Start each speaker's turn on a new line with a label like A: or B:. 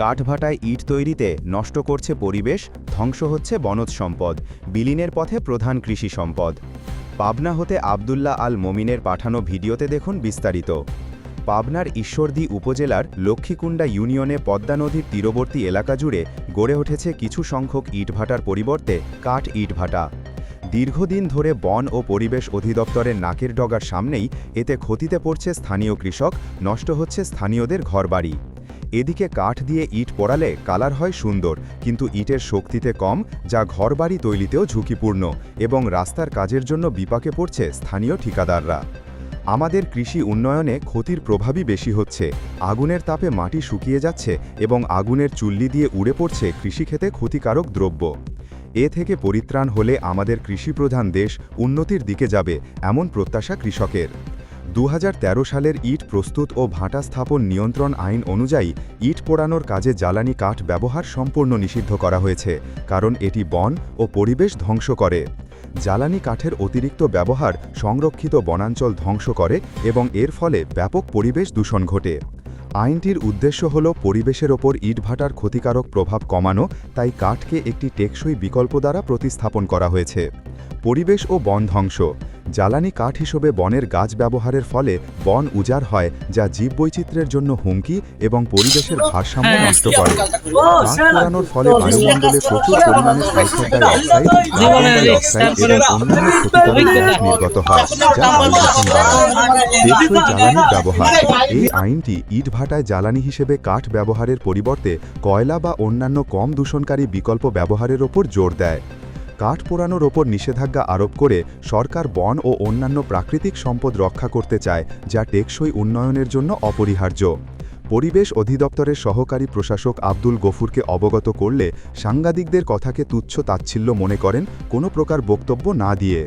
A: কাঠভাটায় ইট তৈরিতে নষ্ট করছে পরিবেশ, ধ্বংস হচ্ছে বনজ সম্পদ, বিলীনের পথে প্রধান কৃষি সম্পদ। পাবনা হতে আবদুল্লাহ আল মমিনের পাঠানো ভিডিওতে দেখুন বিস্তারিত। পাবনার ঈশ্বরদী উপজেলার লক্ষ্মীকুণ্ডা ইউনিয়নে পদ্মা নদীর তীরবর্তী এলাকা জুড়ে গড়ে উঠেছে কিছু সংখ্যক ইটভাটার পরিবর্তে কাঠ ইটভাটা। দীর্ঘদিন ধরে বন ও পরিবেশ অধিদপ্তরের নাকের ডগার সামনেই এতে ক্ষতিতে পড়ছে স্থানীয় কৃষক, নষ্ট হচ্ছে স্থানীয়দের ঘরবাড়ি। এদিকে কাঠ দিয়ে ইট পড়ালে কালার হয় সুন্দর, কিন্তু ইটের শক্তিতে কম, যা ঘরবাড়ি তৈরিতেও ঝুঁকিপূর্ণ এবং রাস্তার কাজের জন্য বিপাকে পড়ছে স্থানীয় ঠিকাদাররা। আমাদের কৃষি উন্নয়নে ক্ষতির প্রভাবই বেশি হচ্ছে, আগুনের তাপে মাটি শুকিয়ে যাচ্ছে এবং আগুনের চুল্লি দিয়ে উড়ে পড়ছে কৃষিক্ষেতে ক্ষতিকারক দ্রব্য। এ থেকে পরিত্রাণ হলে আমাদের কৃষিপ্রধান দেশ উন্নতির দিকে যাবে, এমন প্রত্যাশা কৃষকের। দু হাজার তেরো সালের ইট প্রস্তুত ও ভাটা স্থাপন নিয়ন্ত্রণ আইন অনুযায়ী ইট পোড়ানোর কাজে জ্বালানি কাঠ ব্যবহার সম্পূর্ণ নিষিদ্ধ করা হয়েছে, কারণ এটি বন ও পরিবেশ ধ্বংস করে। জ্বালানি কাঠের অতিরিক্ত ব্যবহার সংরক্ষিত বনাঞ্চল ধ্বংস করে এবং এর ফলে ব্যাপক পরিবেশ দূষণ ঘটে। আইনটির উদ্দেশ্য হল পরিবেশের ওপর ইটভাটার ক্ষতিকারক প্রভাব কমানো, তাই কাঠকে একটি টেকসই বিকল্প দ্বারা প্রতিস্থাপন করা হয়েছে। পরিবেশ ও বন ধ্বংস জ্বালানি কাঠ হিসেবে বনের গাছ ব্যবহারের ফলে বন উজাড় হয় যা জীববৈচিত্র্যের জন্য হুমকি এবং পরিবেশের ভারসাম্য নষ্ট করে কাঠ পোড়ানোর ফলে বায়ুমণ্ডলে প্রচুর পরিমাণে সালফার ডাই কার্বন ডাই এবং অন্যান্য ক্ষতিকারক গ্যাস নির্গত হয় যা বায়ুদূষণ বাড়ায় টেকসই জ্বালানির ব্যবহার এই আইনটি ইট ভাটায় জ্বালানি হিসেবে কাঠ ব্যবহারের পরিবর্তে কয়লা বা অন্যান্য কম দূষণকারী বিকল্প ব্যবহারের ওপর জোর দেয় কাঠ পোড়ানোর ওপর নিষেধাজ্ঞা আরোপ করে সরকার বন ও অন্যান্য প্রাকৃতিক সম্পদ রক্ষা করতে চায়, যা টেকসই উন্নয়নের জন্য অপরিহার্য। পরিবেশ অধিদপ্তরের সহকারী প্রশাসক আব্দুল গফুরকে অবগত করলে সাংবাদিকদের কথাকে তুচ্ছ তাচ্ছিল্য মনে করেন কোনো প্রকার বক্তব্য না দিয়ে।